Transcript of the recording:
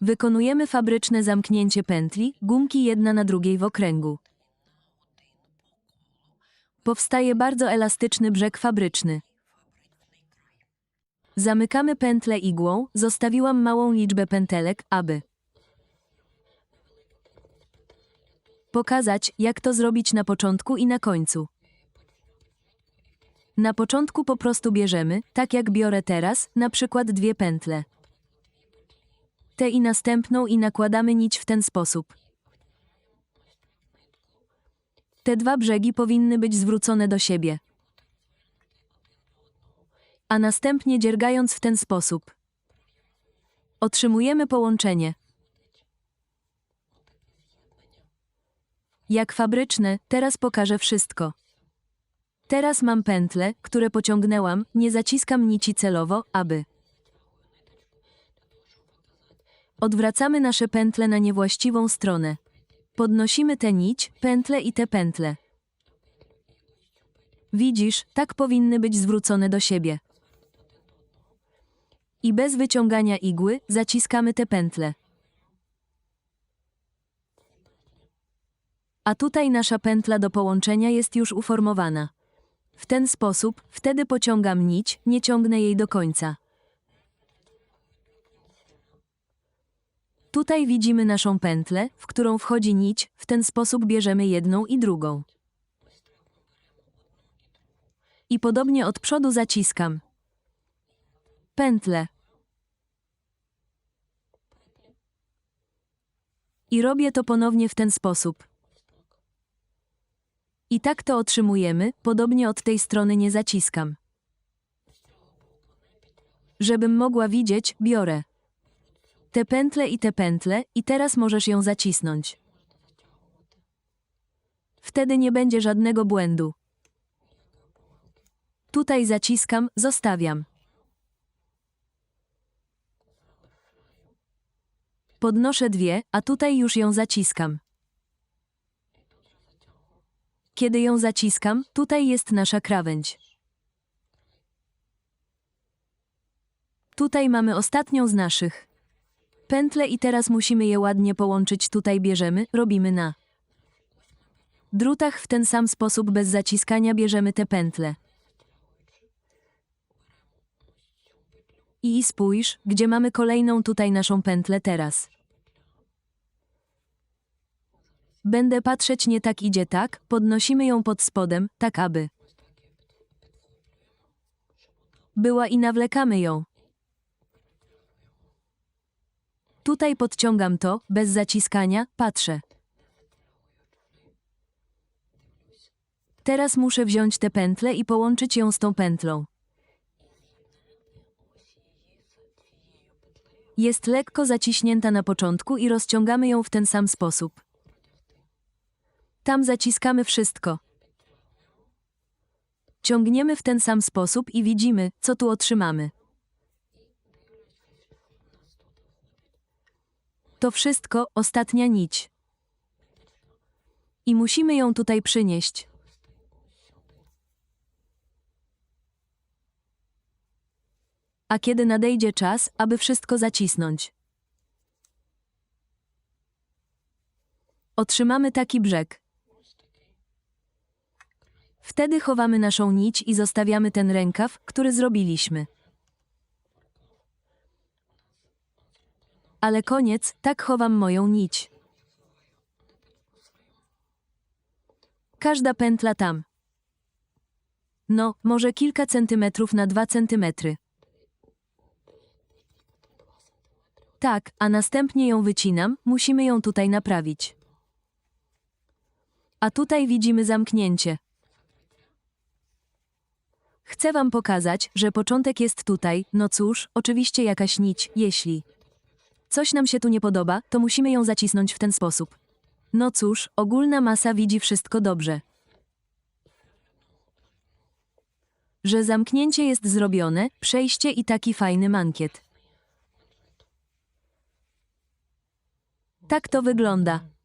Wykonujemy fabryczne zamknięcie pętli, gumki jedna na drugiej w okręgu. Powstaje bardzo elastyczny brzeg fabryczny. Zamykamy pętlę igłą, zostawiłam małą liczbę pętelek, aby pokazać, jak to zrobić na początku i na końcu. Na początku po prostu bierzemy, tak jak biorę teraz, na przykład dwie pętle. Tę i następną i nakładamy nić w ten sposób. Te dwa brzegi powinny być zwrócone do siebie. A następnie dziergając w ten sposób. Otrzymujemy połączenie. Jak fabryczne, teraz pokażę wszystko. Teraz mam pętle, które pociągnęłam, nie zaciskam nici celowo, aby. Odwracamy nasze pętle na niewłaściwą stronę. Podnosimy tę nić, pętle i te pętle. Widzisz, tak powinny być zwrócone do siebie. I bez wyciągania igły zaciskamy te pętle. A tutaj nasza pętla do połączenia jest już uformowana. W ten sposób, wtedy pociągam nić, nie ciągnę jej do końca. Tutaj widzimy naszą pętlę, w którą wchodzi nić, w ten sposób bierzemy jedną i drugą. I podobnie od przodu zaciskam. Pętlę. I robię to ponownie w ten sposób. I tak to otrzymujemy, podobnie od tej strony nie zaciskam. Żebym mogła widzieć, biorę te pętle i te pętle i teraz możesz ją zacisnąć. Wtedy nie będzie żadnego błędu. Tutaj zaciskam, zostawiam. Podnoszę dwie, a tutaj już ją zaciskam. Kiedy ją zaciskam, tutaj jest nasza krawędź. Tutaj mamy ostatnią z naszych. Pętle i teraz musimy je ładnie połączyć. Tutaj bierzemy, robimy na drutach w ten sam sposób bez zaciskania bierzemy te pętle. I spójrz, gdzie mamy kolejną tutaj naszą pętlę teraz. Będę patrzeć nie tak idzie tak, podnosimy ją pod spodem, tak aby była i nawlekamy ją. Tutaj podciągam to, bez zaciskania, patrzę. Teraz muszę wziąć tę pętlę i połączyć ją z tą pętlą. Jest lekko zaciśnięta na początku i rozciągamy ją w ten sam sposób. Tam zaciskamy wszystko. Ciągniemy w ten sam sposób i widzimy, co tu otrzymamy. To wszystko ostatnia nić. I musimy ją tutaj przynieść. A kiedy nadejdzie czas, aby wszystko zacisnąć, otrzymamy taki brzeg. Wtedy chowamy naszą nić i zostawiamy ten rękaw, który zrobiliśmy. Ale koniec, tak chowam moją nić. Każda pętla tam. No, może kilka centymetrów na dwa centymetry. Tak, a następnie ją wycinam, musimy ją tutaj naprawić. A tutaj widzimy zamknięcie. Chcę wam pokazać, że początek jest tutaj, no cóż, oczywiście jakaś nić, jeśli coś nam się tu nie podoba, to musimy ją zacisnąć w ten sposób. No cóż, ogólna masa widzi wszystko dobrze. Że zamknięcie jest zrobione, przejście i taki fajny mankiet. Tak to wygląda.